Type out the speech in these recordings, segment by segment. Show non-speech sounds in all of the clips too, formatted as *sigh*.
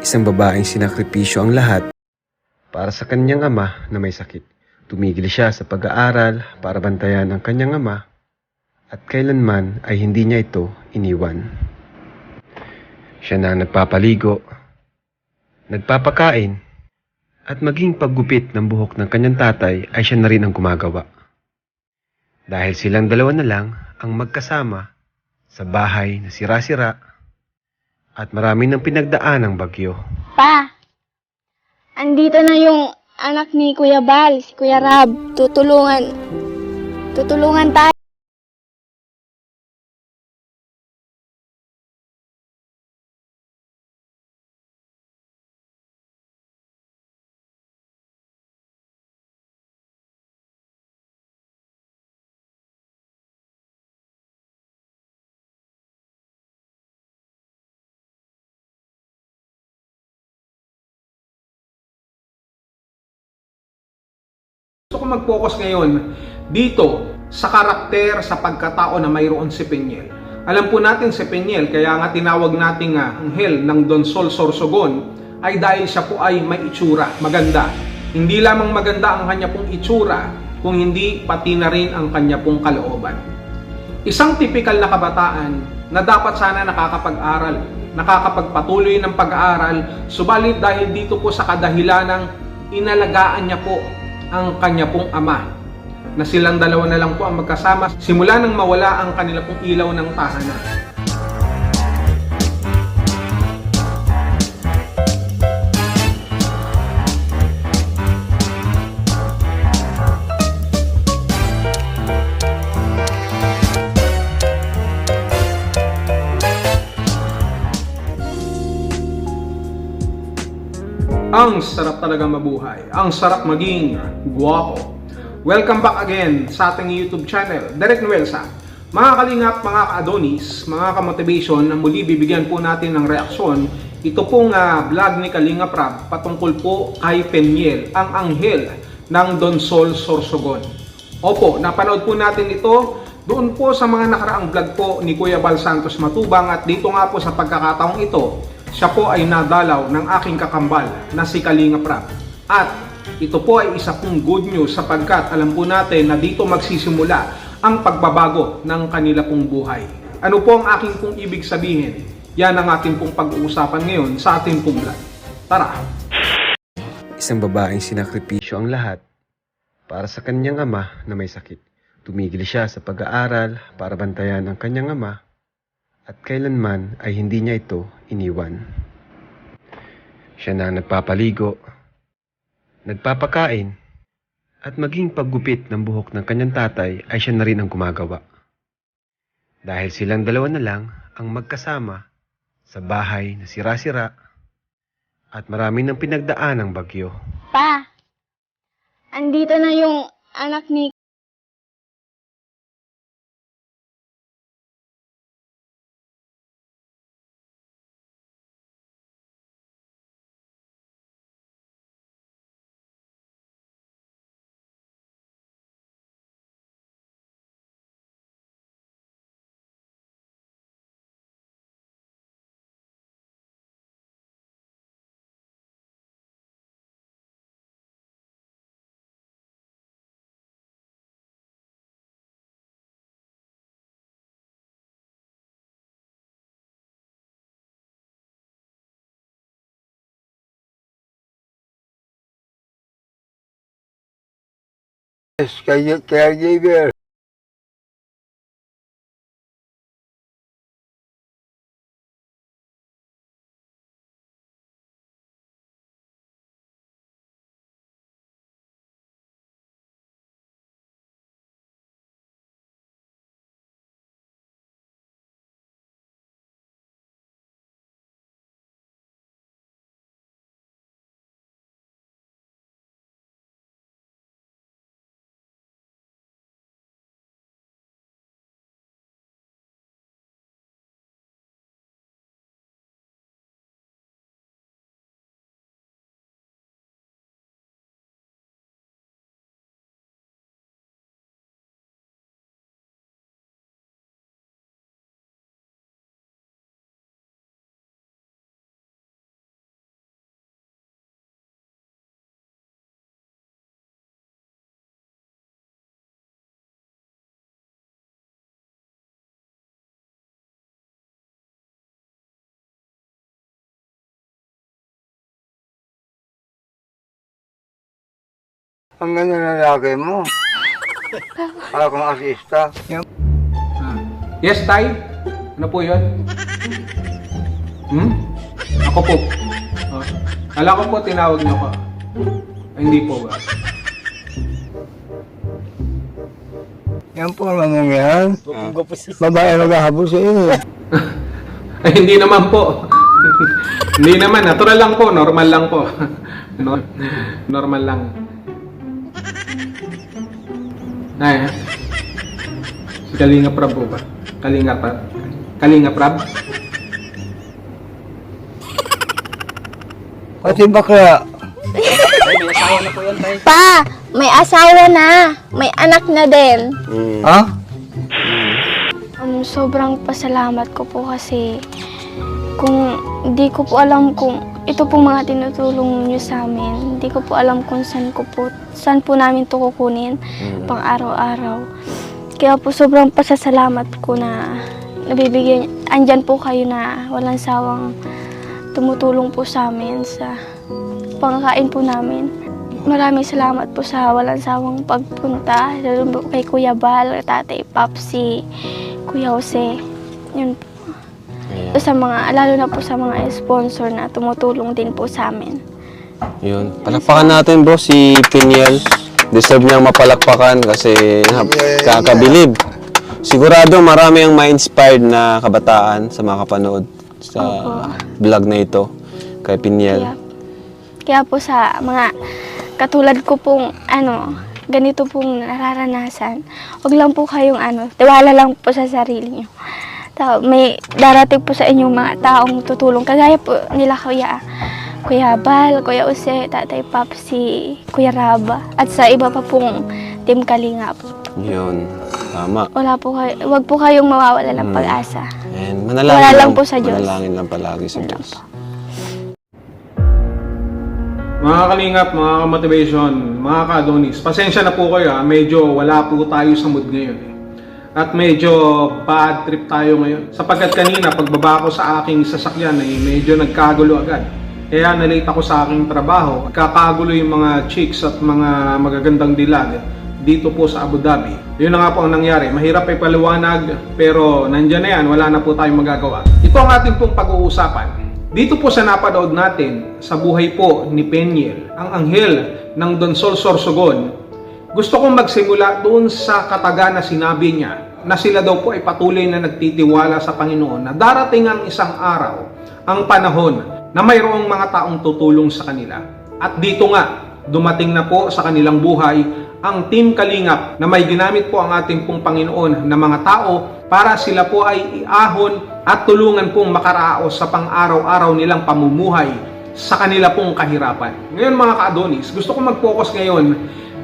Isang babaeng sinakripisyo ang lahat para sa kanyang ama na may sakit. Tumigil siya sa pag-aaral para bantayan ang kanyang ama at kailanman ay hindi niya ito iniwan. Siya na nagpapaligo, nagpapakain, at maging paggupit ng buhok ng kanyang tatay ay siya na rin ang gumagawa. Dahil silang dalawa na lang ang magkasama sa bahay na sira-sira at marami ng pinagdaan ng bagyo. Pa, andito na yung anak ni Kuya Bal, si Kuya Rab. Tutulungan. Tutulungan tayo. Mag-focus ngayon dito sa karakter, sa pagkatao na mayroon si Peñel. Alam po natin si Peñel, kaya nga tinawag nating uh, anghel ng Don Sol Sorsogon, ay dahil siya po ay may itsura, maganda. Hindi lamang maganda ang kanya pong itsura, kung hindi pati na rin ang kanya pong kalooban. Isang tipikal na kabataan na dapat sana nakakapag-aral, nakakapagpatuloy ng pag-aaral, subalit dahil dito po sa kadahilanang inalagaan niya po ang kanya pong ama na silang dalawa na lang po ang magkasama simula nang mawala ang kanila pong ilaw ng tahanan. Ang sarap talaga mabuhay. Ang sarap maging guwapo. Welcome back again sa ating YouTube channel, Derek Nuelsa. Mga kalingap, mga ka-adonis, mga ka-motivation, na muli bibigyan po natin ng reaksyon. Ito pong ah, vlog ni Kalingap Rab patungkol po kay Peniel, ang anghel ng Don Sol Sorsogon. Opo, napanood po natin ito doon po sa mga nakaraang vlog po ni Kuya Bal Santos Matubang at dito nga po sa pagkakataong ito, siya po ay nadalaw ng aking kakambal na si Kalinga Prab. At ito po ay isa pong good news sapagkat alam po natin na dito magsisimula ang pagbabago ng kanila pong buhay. Ano po ang aking pong ibig sabihin? Yan ang ating pong pag-uusapan ngayon sa ating pong vlog. Tara! Isang babaeng sinakripisyo ang lahat para sa kanyang ama na may sakit. Tumigil siya sa pag-aaral para bantayan ang kanyang ama at kailanman ay hindi niya ito iniwan. Siya na nagpapaligo, nagpapakain, at maging paggupit ng buhok ng kanyang tatay ay siya na rin ang gumagawa. Dahil silang dalawa na lang ang magkasama sa bahay na sira-sira at marami ng pinagdaan ng bagyo. Pa, andito na yung anak ni Gergeyi ver. Ang ganda ng lalaki mo. Para kang asista. Ah. Yes, Tay? Ano po yun? Hmm? Ako po. Oh. Kala ko po tinawag niyo ko. Ay, hindi po ba? Yan po ang mga yan. Babae naghahabol sa iyo. *laughs* Ay, hindi naman po. *laughs* hindi naman. Natural lang po. Normal lang po. *laughs* No- normal lang. Ay, si Kalinga Prab po ba? Kalinga Prab? Kalinga Prab? Pati bakla. Pa, may asawa na. May anak na din. Ha? Um, sobrang pasalamat ko po kasi kung hindi ko po alam kung ito pong mga tinutulong niyo sa amin, hindi ko po alam kung saan ko po, saan po namin to kukunin pang araw-araw. Kaya po sobrang pasasalamat ko na nabibigyan, andyan po kayo na walang sawang tumutulong po sa amin sa pangkain po namin. Maraming salamat po sa walang sawang pagpunta, lalo po kay Kuya Bal, Tatay Papsi, Kuya Jose. Yun po. Sa mga, lalo na po sa mga sponsor na tumutulong din po sa amin. Yun. Palakpakan natin bro si Piniel. Deserve niyang mapalakpakan kasi kakabilib. Sigurado marami ang ma-inspired na kabataan sa mga kapanood sa vlog na ito kay Piniel. Kaya, kaya po sa mga katulad ko pong ano, ganito pong nararanasan, wag lang po kayong ano, tiwala lang po sa sarili niyo. Ta- may darating po sa inyong mga taong tutulong. Kagaya po nila Kuya, Kuya Bal, Kuya Use, Tatay Papsi, Kuya Raba, at sa iba pa pong Team Kalingap. Yun. Tama. Wala po kayo, wag po kayong mawawala ng Mm. pag-asa. And manalangin Wala lang po sa Diyos. Manalangin lang palagi sa Diyos. Mga kalingap, mga ka-motivation, mga ka-adonis, pasensya na po kayo ha, medyo wala po tayo sa mood ngayon. At medyo bad trip tayo ngayon. Sapagkat kanina, pagbaba ko sa aking sasakyan, eh, medyo nagkagulo agad. Kaya nalate ako sa aking trabaho. Kakagulo yung mga chicks at mga magagandang dilag dito po sa Abu Dhabi. Yun na nga po ang nangyari. Mahirap ay paliwanag, pero nandyan na yan, wala na po tayong magagawa. Ito ang ating pong pag-uusapan. Dito po sa napanood natin sa buhay po ni Peniel, ang anghel ng Don Sol Sorsogon, gusto kong magsimula doon sa kataga na sinabi niya na sila daw po ay patuloy na nagtitiwala sa Panginoon na darating ang isang araw, ang panahon na mayroong mga taong tutulong sa kanila. At dito nga, dumating na po sa kanilang buhay ang Team Kalingap na may ginamit po ang ating pong Panginoon na mga tao para sila po ay iahon at tulungan pong makaraos sa pang-araw-araw nilang pamumuhay sa kanila pong kahirapan. Ngayon mga ka-Adonis, gusto ko mag-focus ngayon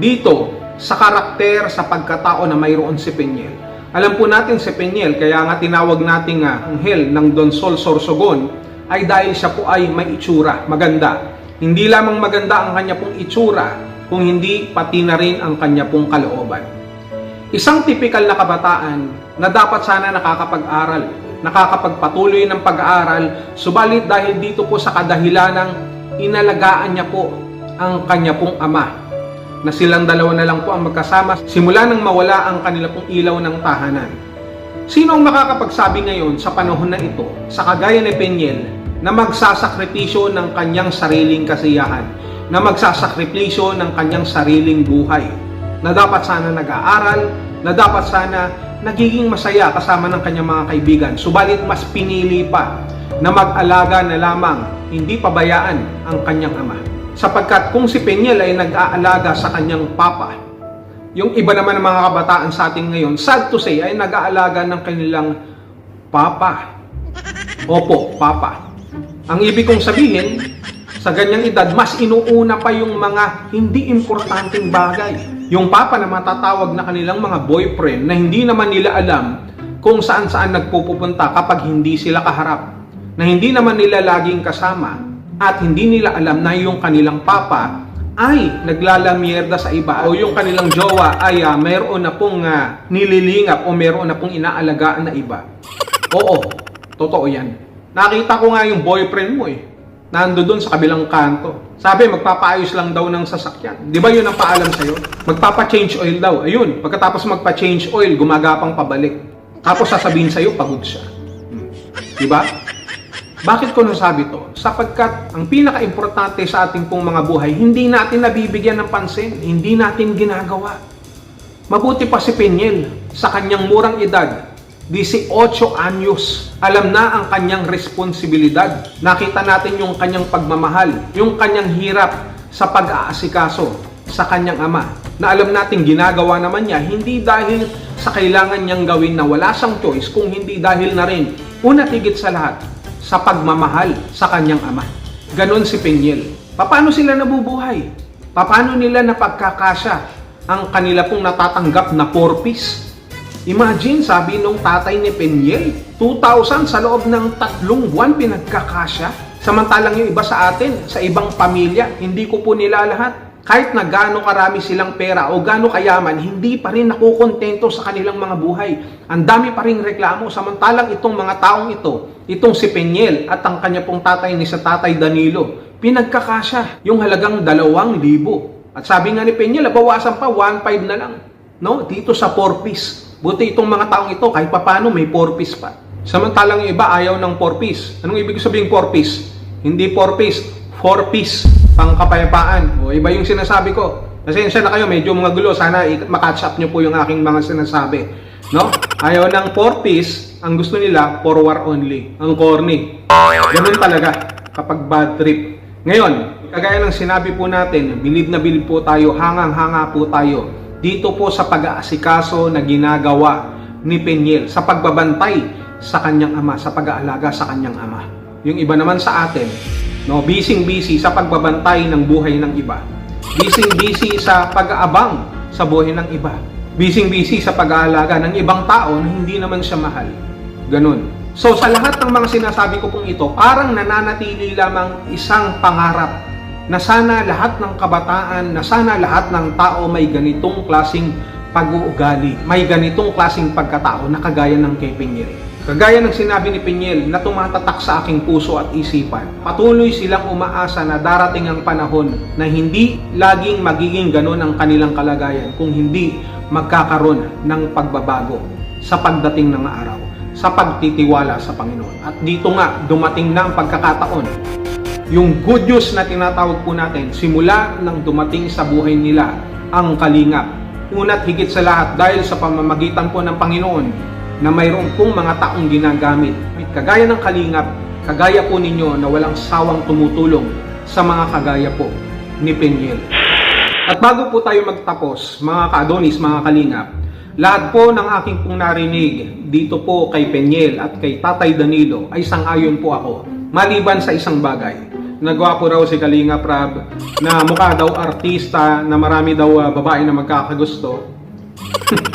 dito sa karakter, sa pagkatao na mayroon si Peniel. Alam po natin si Peniel, kaya nga tinawag nating nga anghel ng Don Sol Sorsogon, ay dahil siya po ay may itsura, maganda. Hindi lamang maganda ang kanya pong itsura, kung hindi pati na rin ang kanya pong kalooban. Isang tipikal na kabataan na dapat sana nakakapag-aral, nakakapagpatuloy ng pag-aaral, subalit dahil dito po sa kadahilanang inalagaan niya po ang kanya pong ama, na silang dalawa na lang po ang magkasama simula nang mawala ang kanila pong ilaw ng tahanan. Sino ang makakapagsabi ngayon sa panahon na ito, sa kagaya ni Peniel, na magsasakripisyo ng kanyang sariling kasiyahan, na magsasakripisyo ng kanyang sariling buhay, na dapat sana nag-aaral, na dapat sana nagiging masaya kasama ng kanyang mga kaibigan, subalit mas pinili pa na mag-alaga na lamang, hindi pabayaan ang kanyang ama. Sapagkat kung si Peniel ay nag-aalaga sa kanyang papa, yung iba naman ng mga kabataan sa atin ngayon, sad to say, ay nag-aalaga ng kanilang papa. Opo, papa. Ang ibig kong sabihin, sa ganyang edad, mas inuuna pa yung mga hindi importanteng bagay. Yung papa na matatawag na kanilang mga boyfriend na hindi naman nila alam kung saan-saan nagpupunta kapag hindi sila kaharap. Na hindi naman nila laging kasama at hindi nila alam na yung kanilang papa ay naglalamierda sa iba o yung kanilang jowa ay ah, mayroon na pong ah, nililingap o mayroon na pong inaalagaan na iba. Oo, totoo yan. Nakita ko nga yung boyfriend mo eh. nando doon sa kabilang kanto. Sabi, magpapaayos lang daw ng sasakyan. Di ba yun ang paalam sa'yo? Magpapa-change oil daw. Ayun, pagkatapos magpa-change oil, gumagapang pabalik. Tapos sasabihin sa'yo, pagod siya. Hmm. Di ba? Bakit ko nasabi to? Sapagkat ang pinaka-importante sa ating pong mga buhay, hindi natin nabibigyan ng pansin, hindi natin ginagawa. Mabuti pa si Peñel sa kanyang murang edad, 18 anyos. Alam na ang kanyang responsibilidad. Nakita natin yung kanyang pagmamahal, yung kanyang hirap sa pag-aasikaso sa kanyang ama. Na alam natin ginagawa naman niya hindi dahil sa kailangan niyang gawin na wala siyang choice, kung hindi dahil na rin, una tigit sa lahat, sa pagmamahal sa kanyang ama. Ganon si Peñel. Paano sila nabubuhay? Paano nila napagkakasya ang kanila pong natatanggap na four-piece? Imagine, sabi nung tatay ni Peñel, 2,000 sa loob ng tatlong buwan pinagkakasya. Samantalang yung iba sa atin, sa ibang pamilya, hindi ko po nila lahat. Kahit na gaano karami silang pera o gaano kayaman, hindi pa rin nakukontento sa kanilang mga buhay. Ang dami pa rin reklamo. Samantalang itong mga taong ito, itong si Peñel at ang kanya pong tatay ni sa tatay Danilo, pinagkakasya yung halagang dalawang libo. At sabi nga ni Peñel, bawasan pa, 1.5 na lang. No? Dito sa 4-piece. Buti itong mga taong ito, kahit papano may 4-piece pa. Samantalang iba ayaw ng 4-piece. Anong ibig sabihin 4-piece? Hindi 4-piece, 4-piece, pangkapayapaan. O iba yung sinasabi ko. Pasensya na kayo, medyo mga gulo. Sana makatch up nyo po yung aking mga sinasabi. No? Ayaw ng 4-piece, ang gusto nila, for war only. Ang corny. Ganun talaga kapag bad trip. Ngayon, kagaya ng sinabi po natin, bilib na bilib po tayo, hangang-hanga po tayo dito po sa pag-aasikaso na ginagawa ni Peñel sa pagbabantay sa kanyang ama, sa pag-aalaga sa kanyang ama. Yung iba naman sa atin, no, busy-busy sa pagbabantay ng buhay ng iba. Busy-busy sa pag-aabang sa buhay ng iba. Busy-busy sa pag-aalaga ng ibang tao na hindi naman siya mahal. Ganun. So sa lahat ng mga sinasabi ko pong ito, parang nananatili lamang isang pangarap na sana lahat ng kabataan, na sana lahat ng tao may ganitong klasing pag-uugali, may ganitong klasing pagkatao na kagaya ng kay Piñel. Kagaya ng sinabi ni Piñel na tumatatak sa aking puso at isipan, patuloy silang umaasa na darating ang panahon na hindi laging magiging ganon ang kanilang kalagayan kung hindi magkakaroon ng pagbabago sa pagdating ng araw, sa pagtitiwala sa Panginoon. At dito nga, dumating na ang pagkakataon yung good news na tinatawag po natin, simula nang dumating sa buhay nila ang kalingap. Una't higit sa lahat dahil sa pamamagitan po ng Panginoon na mayroon pong mga taong ginagamit. Kagaya ng kalingap, kagaya po ninyo na walang sawang tumutulong sa mga kagaya po ni Peniel. At bago po tayo magtapos, mga ka-Adonis, mga kalingap, lahat po ng aking pong narinig dito po kay Peniel at kay Tatay Danilo ay sangayon po ako. Maliban sa isang bagay, nagawa po raw si Kalinga Prab na mukha daw artista na marami daw ah, babae na magkakagusto.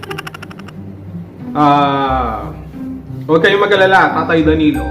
*laughs* Ah, huwag kayong magalala, Tatay Danilo.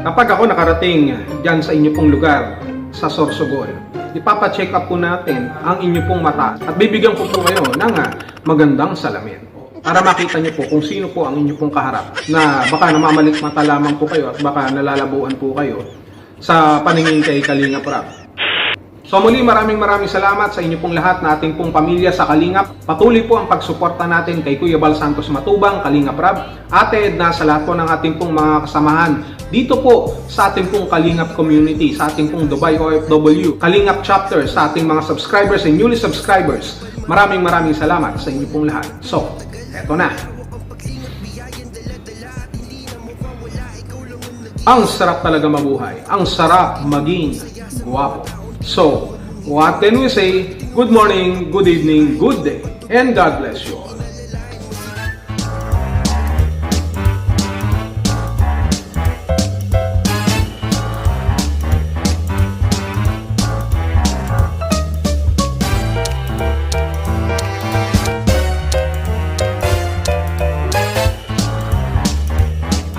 Kapag ako nakarating dyan sa inyo pong lugar, sa Sorsogon, ipapacheck up po natin ang inyo pong mata at bibigyan ko po kayo ng ah, magandang salamin para makita niyo po kung sino po ang inyo pong kaharap na baka namamalik mata lamang po kayo at baka nalalabuan po kayo sa paningin kay Kalinga Prab. So muli maraming maraming salamat sa inyo pong lahat na ating pong pamilya sa Kalingap. Patuloy po ang pagsuporta natin kay Kuya Bal Santos Matubang, Kalinga Prab, Ate Edna sa lahat po ng ating pong mga kasamahan dito po sa ating pong Kalingap community, sa ating pong Dubai OFW, Kalingap chapter, sa ating mga subscribers and newly subscribers. Maraming maraming salamat sa inyo pong lahat. So, eto na. Ang sarap talaga mabuhay. Ang sarap maging guwapo. So, what can we say? Good morning, good evening, good day, and God bless you all.